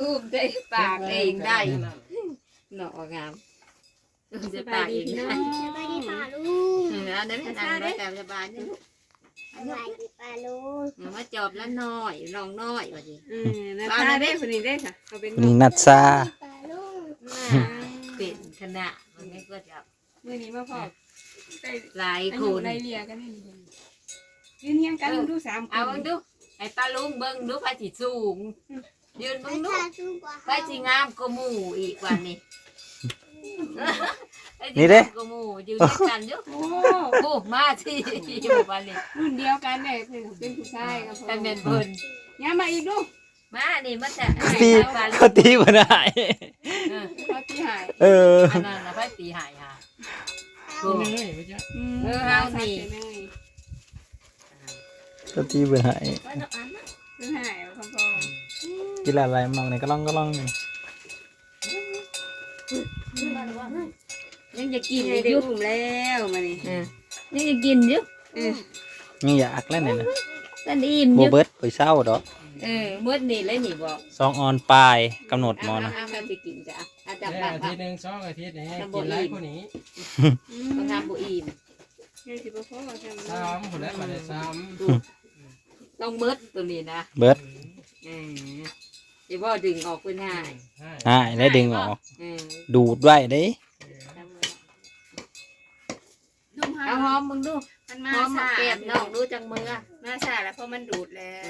อุ้มได้ปากเองได้เนาะงามอุ้มจะปากเองได้สบายดีป่าลุงเอออันนั้นไม่นานได้แต่สบายนี่ลูกสบายดีป่าลุงอย่ามาจอบแล้วน้อยน้องน้อยว่าสิอืมนาซาได้คนนี้ได้ค่ะเขาเป็นนี่นัดซาป่าลุงเป็นคณะมันไม่ก็จะมื่อนี้มาพอได้หลายอาคยุนไล่เลี่ยกันนี่ยืนเฮียงกันดูสามคเอานเบิ่งดู ไอ้ป้าลุงเบิ่งดูไฟสิสูง ยืนไปเบิ่งดูทาจุกว่าไฟสิงามกว่าหมู่อีกว่านี่ไฟสินี่เด้งามกว่าหมู่ยืนด้วยกันอยู่โอ้โอ้มาที่อยู่บ้านนี่รุ่นเดียวกันเลยเป็นผู้ชายกับแต่เป็นเพิ่นย้ามาอีกดูมานี่มันจะตีป้าลุเขางตีมาได้เออเขาที่หายเอออันนั้นน่ะไฟตีหายค่ะโอ้เออเอานี่เขา ตีมาได้คือหายพอพอกินอะไรมองเนี่ยก็ล่องก็ล่องนี่ยังจะกินให้อได้ยู่อุ้มแล้วมานี่เออยังจะกินอยู่ยังอยากเล่นเนี่ยนะกันอิ่มอโบยู่เบิร์ตไปเศร้าดอกเออมื้อนี้เลยนี่บ่สองออนปลายกำหนดหมอนะเอาเอาสิกินจ้ะอาจารย์แค่ปากอาปาทิกตย์หนึ่งสองอาทิตย์นี่ตำบลกินไรอิ่มคนนี้บางทำบ่อิ่มยังสิบ่พอทำสามคนแล้วมาได้สาม ต้องเบิดตัวนี้นะเบิร์ตเออจะบ่ดึงออกเพิ่นให้ห้าหายแล้วดึงออก เออดูดไว้เด้นุ่มเอาหอมมึงดูมันหมาอมมาซาแก้มน้องดูจังมือมาซาแล้วเพราะมันดูดแล้ว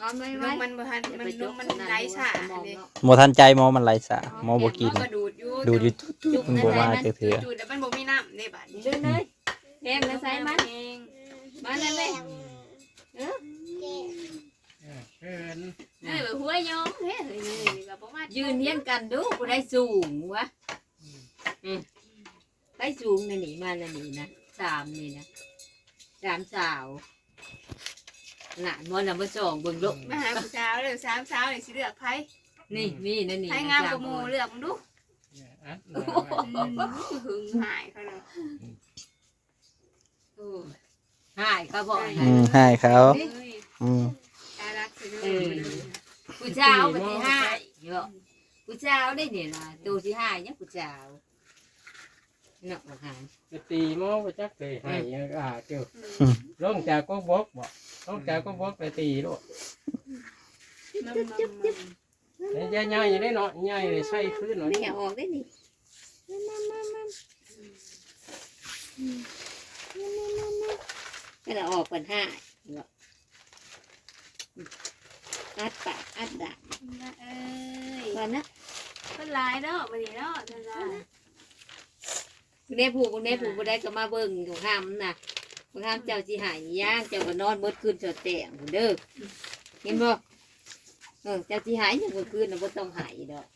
หอมไว้นุ่ไว้มมันบ่ทันมันนุ่มมันไร้ซาหมองเลยเนาะหมอทันใจหมอมันไรสะหมอบ่กินก็ดูดอยู่ดูดอยู่จุ๊บมันบ่มาเถื่อดูดแล้วมันบ่มีน้ำในบาดนี้ดูเลยแก้มแล้วใส่มันเองมาเลยแม่เก็บ เกินเอ้ยแบบหัวยอมเฮ้ยเฮ้ยนี่ก็บ่มายืนเรียงกันดูกูได้สูงวะอืมได้สูงนะนี่มาแล้วนี่นะสามนี่นะสามสาวน่ะมันน่ะมาส่องเบิ่งลูกมาหาผู้สาวเลยสามสาวเลยสิเลือกไผนี่นี่นั่นนี่ไผงามกว่าหมู่เลือกมึงดูอัดหึงหายเขาเลยโอ้ยหายเขาบอกอืมให้เขาเฮ้ย อืมน่ารักสิเด้เอออผู้เจ้าปฏิหายเยอะผู้เจ้าได้เนี่ยนะตัวที่หายเนี่ยผู้เจ้าเนาะบอกหายจะตีหม้อไปจักเลยให้อ่าเจ้าลงจากก็บกบ่ลงจากก็บกไปตีลูกมันมันใหญ่ๆอย่างนี้เนาะใหญ่เลยใส่พื้นหน่อยไม่อยากออกได้นี่ไม่ได้ออกปัญหาเนาะ อัดปากอัดดักเอ้ยก่อนนะเป็นหลายเนาะบัดนี้เนาะท่านว่าคุณได้ผูกคุณได้ผูกคุณได้ก็มาเบิ่งของห้ามนะของห้ามเจ้าสิหายย่างเจ้าก็นอนเมื่อคืนเจ้าแต่งพุ่นเด้อเห็นบ่เออเจ้าสิหายอย่างเมื่อคืนน่ะบ่ต้องหายดอก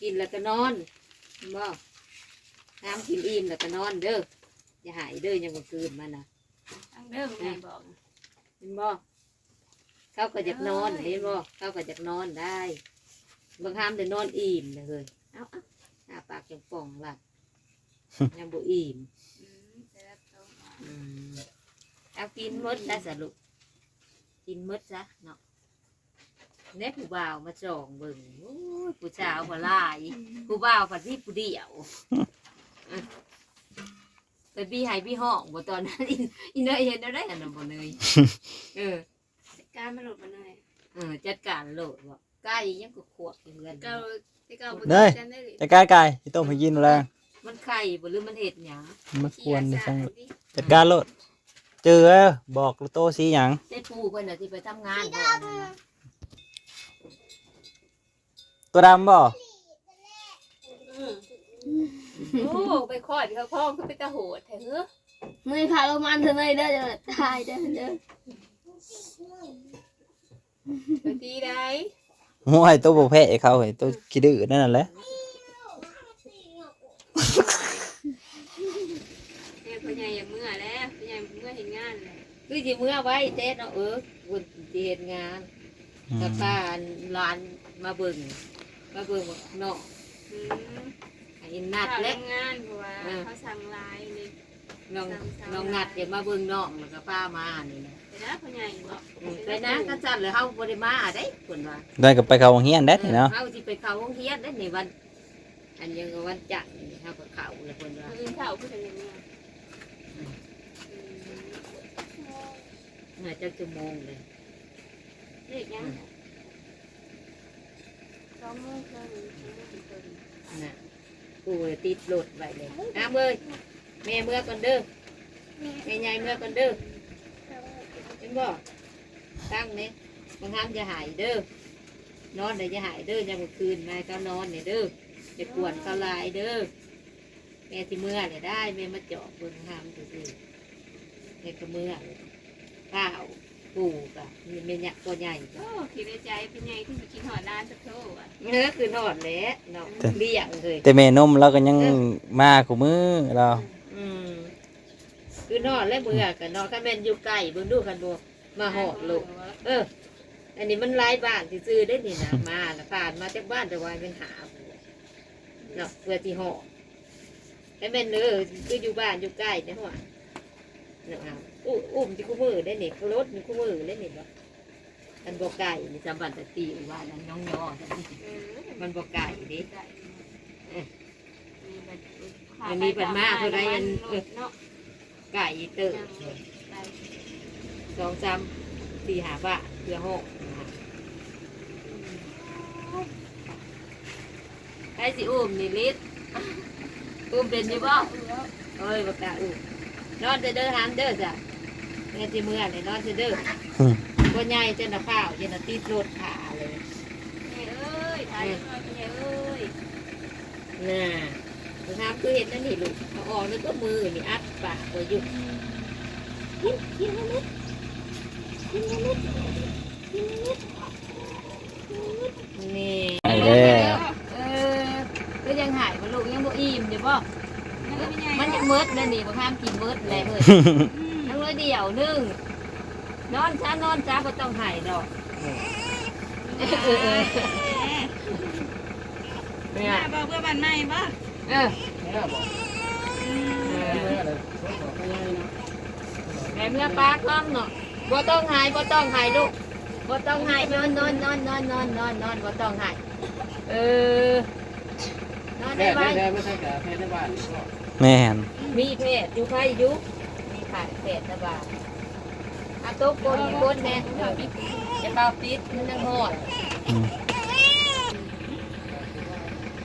กินแล้วก็นอนเห็นบ่น้ำกินอิ่มแล้วก็นอนเด้ออย่าหายเด้ออย่างเมื่อคืนมานะทางเด้อแม่บอกเห็นบ่ เขาก็อยากนอนเห็นบ่เขาก็อยากนอนได้บางครั้งเดี๋ยวนอนอิ่มเลยเฮ้ยเอาเอาหน้าปากจังป่องล่ะยังบ่อิ่มอืมแต่ละตัวอืมเอากินหมดได้สรุปกินหมดซะเนาะเน่ผู้บ่าวมาจองเบิ่งโอ้ยผู้สาวบ่หลายผู้บ่าวผัดที่ผู้เดียวอะไปบี้ให้บี้ห้องบ่ตอนนั้นอินอินเนยเห็นได้อันนั้นบ่เนยเออ การมาหลุดมาหน่อยเออจัดการโลดบ่ใกล้ยังก็ขวบอยู่เงินเก้าที่เก้าบ่เด้ยกันได้เลยจะกล้าไก่ที่ต้มให้กินแล้วมันไข่บ่หรือมันเห็ดหยังมาควรในช่างดิจัดการโลด เจอบอกลูกโตสีหยังได้ปูเพิ่นน่ะที่ไปทำงานบ่อันนั้นน่ะตัวดำบ่โอ้ไปคลอดเขาพ่อคือไปตะโหดแท้เฮ้อมือขาลงมันเถอะเลยเด้อจะตายเด้อเด้อ ไปตีได้หัวไอ้ตัวบ่แพ้เขาไอ้ตัวขี้ดื้อนั่นน่ะแหละแม่พ่อใหญ่อย่างเมื่อแล้วพ่อใหญ่เมื่อเห็นงานเลยคือสิมื้อไว้เต้เนาะเออบุญสิเฮ็ดงานอืกับมป้าหลานมาเบิ่งมาเบิ่งว่าเนาะอืมให้นัดข้าวเล็กทำงานเพราะว่าเขาสั่งลายเลย น้องน้องนัดเดี๋ยวมาเบิ่งน้องแล้วก็ป้ามานี่นะไปนะพ่อใหญ่บอกอืมไปนะก็จัดเลยเฮาบ่ได้มาได้เพิ่นว่าได้ก็ไปเข้าโรงเรียนได้เนาะเฮาสิไปเข้าโรงเรียนได้ในวัน อันยังก็วันจันทร์นี่เฮาก็เข้าเลยเพิ่นว่าอื่นเท่าผู้ชายอย่างเงี้ยน่าจะชั่วโมงเลยเด็กยังสองโมงครึ่งชั่วโมงครึ่งน่ะกูเลยติดรถไว้เลยน้ำเอ้ย แม่เมื่อก่อนเด้อแม่ใหญ่เมื่อก่อนเด้อเห็นบ่ตั้งนี่บางครั้งจะหายเด้อนอนได้จะหายเด้อยังเมื่อคืนนายเขานอนเนี่ยเด้อจะกวนเขาหลายเด้อแม่ที่เมื่อเนี่ยได้แม่มาเจาะเบิ่งทำดูสิแม่ก็เมื่อเลยข้าวปูกะมีเมียตัวใหญ่โอ้คิดในใจเป็นไงที่ไปกินหอดร้านสักโทอะเนื้อคือนอนแหล้วเนาะเลี้ยงเลยแต่แม่นมเราก็ยังมาคู่มือเรา อืมคือนอนแล้วเบื่อกันนอนกันแม่นอยู่ไกลเบิ่งดูกันบ่มาหอดลูกเออ อันนี้มันหลายบ้านที่ซื้อได้นี่นะมาแล้วผ่านมาจากบ้านแต่ว่าเป็นหาเนาะเพื่อที่หอดให้แม่นเออคืออยู่บ้านอยู่ใกล้นะหัวเนาะเอาอู้อุ้มที่คู่มือได้นี่รถนี่คู่มือได้นี่บ่อันบ่ไก่นี่จำบันตะตีอยู่บ้านนั้นน้องยอจังนี่มันบ่ไก่เดิ มันมีปัญหาเท่าไรอันเออเนาะไก่เติบสองสามสี่หาบาทเพื่อหกใครสิอุ้มนี่ลิศอุ้มเป็นอยี่บ่เอ้ยบ่กล้าอุ้มนอนจะเด้อหามเด้อจ้ะแม่ที่เมื่อนี่นอนจะเด้อบ่ใหญ่เจ้าหน้าข้าวเจ้าหน้าติดรถขาเลยเอ้ยทายยังไงเป็นไงเอ้ยน่ะ นะครับคือเห็นนั่นนี่ลูกเอาออกแล้วก็มือนี่อัดปากไว้อยู่กินกินให้นิดกินให้นิดกินให้นิดนี่ไปแล้วเออก็ยังหายมาลูกยังบ่อิ่มเดี๋ยวบ่มันเป็นไงมันยังเมิดเลยนี่บ่ห้ามกินเมิดเลยเฮ้ยทั้งเลยเดียวหนึงนอนช้านอนช้าก็ต้องหายดอกเออเออเออเนี่ยบอกเพื่อบ้านใหม่ป่ะเออแม่บอกแม่ เอกพ่อใหญ่เนาะแม่เมื่อปาก้อมเนาะบ่ต้องหายบ่ต้องหายลูกบ่ต้องหายนอนนอนนอนนอนนอนนอนนอนบ่ต้องหายเออนอนแม่ได้ไว้แม่ไม่ใช่แก่แม่ในบ้านแม่นมีเพศอยู่ไผอยู่มีขายเพศนะบ่าอาตุกคนคนแน่ออจะเป่าปิดมันยังหอด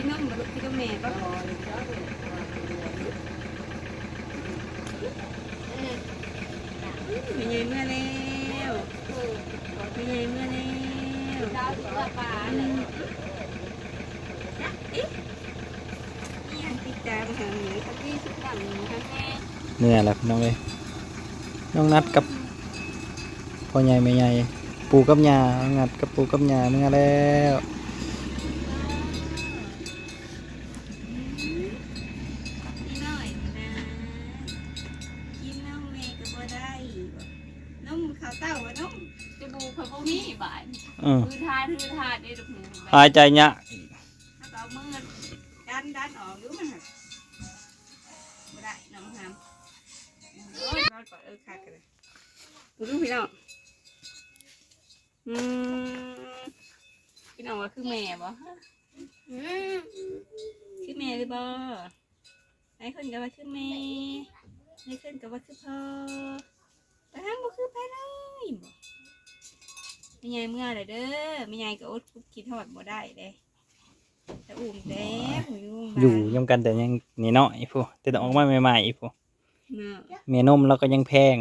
อืมกินนมมาลูกกินนมแม่ป่ะเป็นไงเมื่อแล้วเป็นไงเมื่อแล้วดาวตัวปลาเลยเอ๊ะยังติดตามหาหนูสักที่สุดหลังหนูแม่เมื่อแล้วพี่น้องเอ้ยน้องนัดกับพ่อใหญ่แม่ใหญ่ ปู่กับย่าน้องนัดกับปู่กับย่าเมื่อแล้ว หายใจยะเอามือดันดันออกดูมันหักบ่ได้น้องหามเออขาดกันเลยดูพี่น้องอืมพี่น้องว่าคือแม่บ่ฮะคือแม่หรือบ่ไอ้คนก็ว่าคือแม่ไอ้คนก็ว่าคือพ่อ ใหญ่เมื่อไรเด้อไม่ใหญ่ก็อดคิดทอดบ่ได้เด้แต่อุ่มแด้หูยุ่งอยู่ยำกันแต่ยังนี่น้อยผู้แต่ต้องออกมาใหม่ๆผู้เนาะเมียนมเราก็ยังแพง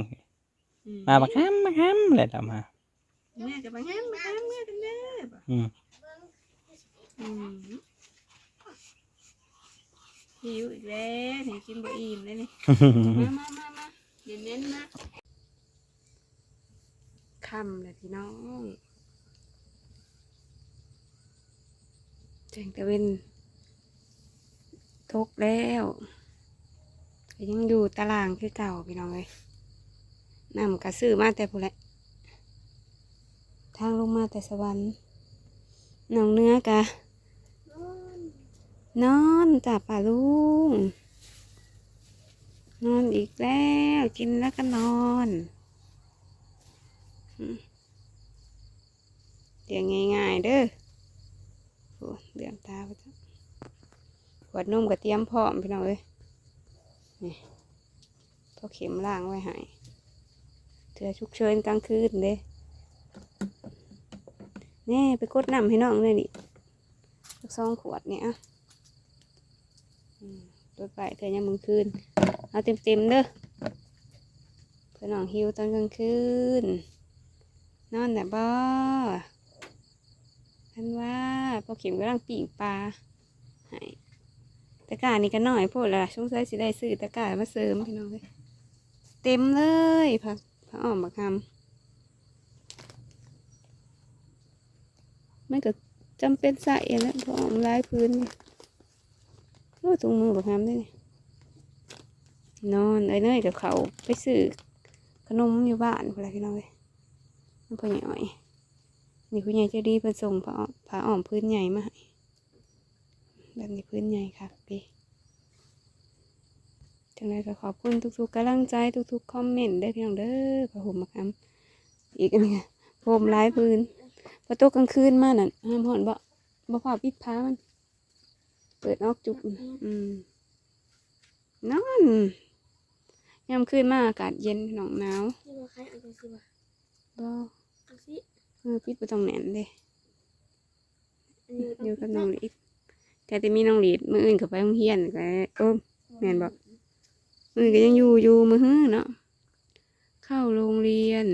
อืมาบักห้ำบักห้ำเลยทำมาแม่กับบางงามบางงามเมื่อกันเด้อบ่อืมอืมหิวอีกแล้วนี่กินบ่อิ่มเลยนี่มามามามาเดี๋ยวเน้นนะ ค่ำเลยพี่น้องแจงตะเวนตกแล้วยังอยู่ตารางคือเก่าพี่น้องเลยนำกระซื้อมาแต่ผู้แหละทางลงมาแต่สวรรค์น้องเนื้อกะนอนจับป่าลุงนอนอีกแล้ว กินแล้วก็นอน เลี้ยงง่ายๆเด้อโอ้เดือมตาไปจ้ะขวดนมก็เตรียมพร้อมพี่น้องเอ้ยนี่พอเข็มล่างไว้ให้เถื่อฉุกเฉินกลางคืนเด้แน่ไปกดน้ำให้น้องเลยดิสักสองขวดเนี่ยตัวไปเถื่อยังมึงคืน เอาเต็มๆเด้อเพื่อนน้องหิวตอนกลางคืน นอนแต่บ่ท่านว่าพอเข็มกำลังปีกปลาให้ตะกร้านี่ก็น้อยโพดละช่วงใช้สิได้ซื้อตะกร้ามาเสริมพี่น้องเลยเต็มเลยผักผักอ่อมบักคำมันก็จำเป็นใส่แล้วผักอ่อมลายพื้นนี่โอ้ถุงมือบักคำด้วยนี่นอนเอ้ยเนยกับเขาไปซื้อขนมอยู่บ้านอะไรพี่น้องเลย พ่อใหญ่อ้อยนี่คุณยายใจะดีเพิ่นส่งผ้าอ้อมผ้าอ้อมพื้นใหญ่มาให้แบบนี้พื้นใหญ่ค่ะพี่จังไรก็ขอบคุณทุกๆกำลังใจทุกๆคอมเมนต์ได้อพี่น้องเด้อพระห่มมาคำอีกอันหนึงอะผมหลายพื้นประตูกลางคืนมาน่ะห้ามห่อนบ่บ่พาปิดผ้ามัน เปิดออกจุบอืมนอนยามขึ้นมาอากาศเย็นหนองหนาวนี่ว่าใครเอาจังสิวะบ่เอา สิเออปิดไปตรงแหนนเด้อันนี้อยู่กับน้องหลีดแต่จะมีน้องหลีดมืออื่นก็ไปโรงเรียนก็เออแม่นบอกมืออนก็ยังอยู่อยู่มือฮื้อเนาะเข้าโรงเรียน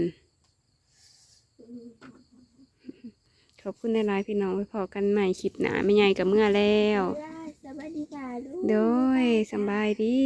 ขอบคุณในไลน์พี่น้องไปพอกันใหม่คลิปหนาไม่ใหญ่กับเมื่อแล้วได้สบายดีค่ะลูกโดยสำบายดี